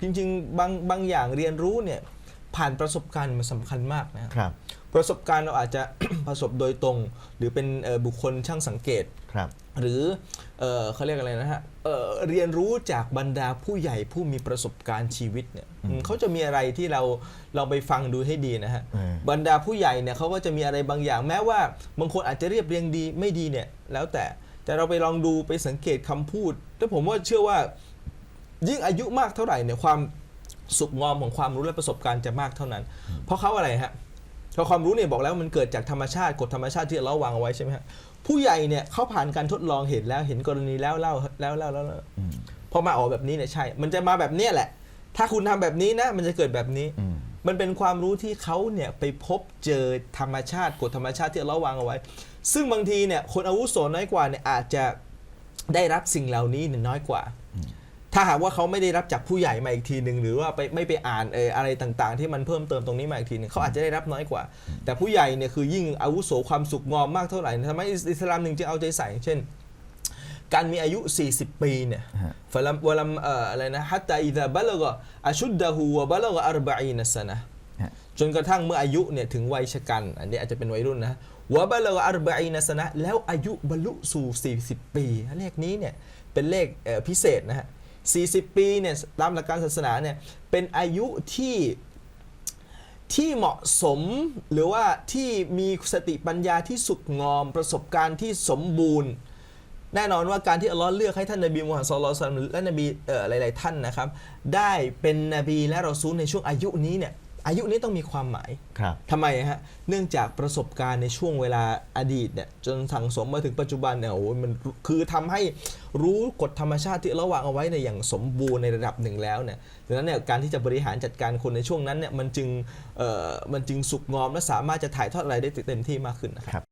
จริงๆ บางบางอย่างเรียนรู้เนี่ยผ่านประสบการณ์มันสำคัญมากนะครับครับ ประสบการณ์เราอาจจะ ประสบโดยตรง หรือเป็นเอ่อบุคคลช่างสังเกต ครับ หรือเอ่อเขาเรียกอะไรนะฮะเอ่อเรียนรู้จากบรรดาผู้ใหญ่ผู้มีประสบการณ์ชีวิตเนี่ยอืมเขาจะมีอะไรที่เราเราไปฟังดูให้ดีนะฮะเออ บรรดาผู้ใหญ่เนี่ยเขาก็จะมีอะไรบางอย่าง แม้ว่าบางคนอาจจะเรียบเรียงดีไม่ดีเนี่ยแล้วแต่แต่เราไปลองดูไปสังเกตคำพูดแล้วผมว่าเชื่อว่า ยิ่งอายุมากเท่าไหร่เนี่ยความสุกงอมของความรู้และประสบการณ์จะมากเท่านั้น เพราะเขาอะไรฮะเพราะความรู้เนี่ยบอกแล้วมันเกิดจากธรรมชาติกฎธรรมชาติที่เราวางเอาไว้ใช่ไหมฮะผู้ใหญ่เนี่ยเขาผ่านการทดลองเห็นแล้วเห็นกรณีแล้วเล่าแล้วเล่าแล้วแล้วพอมาออกแบบนี้เนี่ยใช่ มันจะมาแบบเนี้ยแหละ ถ้าคุณทำแบบนี้นะ มันจะเกิดแบบนี้อืมมันเป็นความรู้ที่เขาเนี่ยไปพบเจอธรรมชาติกฎธรรมชาติที่เราวางเอาไว้ ซึ่งบางทีเนี่ยคนอาวุโสน้อยกว่าเนี่ยอาจจะได้รับสิ่งเหล่านี้เนี่ยน้อยกว่า ถ้าหากว่าเขาไม่ได้รับจากผู้ใหญ่มาอีกทีหนึ่งหรือว่าไปไม่ไปอ่านเอออะไรต่างๆ ที่มันเพิ่มเติมตรงนี้มาอีกทีหนึงเขาอาจจะได้รับน้อยกว่า แต่ผู้ใหญ่เนี่ยคือยิ่งอาวุโสความสุขงอมมากเท่าไหร่ทำไมอิสลามหนึ่งจึงเอาใจใส่เช่น การมีอายุ 40 ปีเนี่ยฮะฟะลัมวะลัมเอ่ออะไรนะฮัตตาอิซาบะลกะอัชุดดะฮูวะบะลกะอัรบะอีนัสซะนะห์ฮะจนกระทั่งเมื่ออายุเนี่ยถึงวัยชะกัน อันนี้อาจจะเป็นวัยรุ่นนะวะบะลกะอัรบะอีนัสซะนะห์แล้วอายุบรรลุสู่ 40 ปี เลขนี้เนี่ยเป็นเลขเอ่อพิเศษนะฮะ 40 ปีเนี่ยตามหลักการศาสนาเนี่ยเป็นอายุที่ที่เหมาะสมหรือว่าที่มีสติปัญญาที่สุกงอมประสบการณ์ที่สมบูรณ์ แน่นอนว่าการที่อัลลอฮ์เลือกให้ท่านนบีมูฮัมมัดสุลตัลและนบีเอ่อหลาย ๆ ท่านนะครับ ได้เป็นนบีและรอซูลในช่วงอายุนี้เนี่ย อายุนี้ต้องมีความหมายครับทำไมฮะ เนื่องจากประสบการณ์ในช่วงเวลาอดีตเนี่ยจนสั่งสมมาถึงปัจจุบันเนี่ยโอ้โหมันคือทำให้รู้กฎธรรมชาติที่ระวางเอาไว้ในอย่างสมบูรณ์ในระดับหนึ่งแล้วเนี่ยดังนั้นเนี่ยการที่จะบริหารจัดการคนในช่วงนั้นเนี่ยมันจึงเอ่อมันจึงสุกงอมและสามารถจะถ่ายทอดอะไรได้เต็มที่มากขึ้นนะครับครับ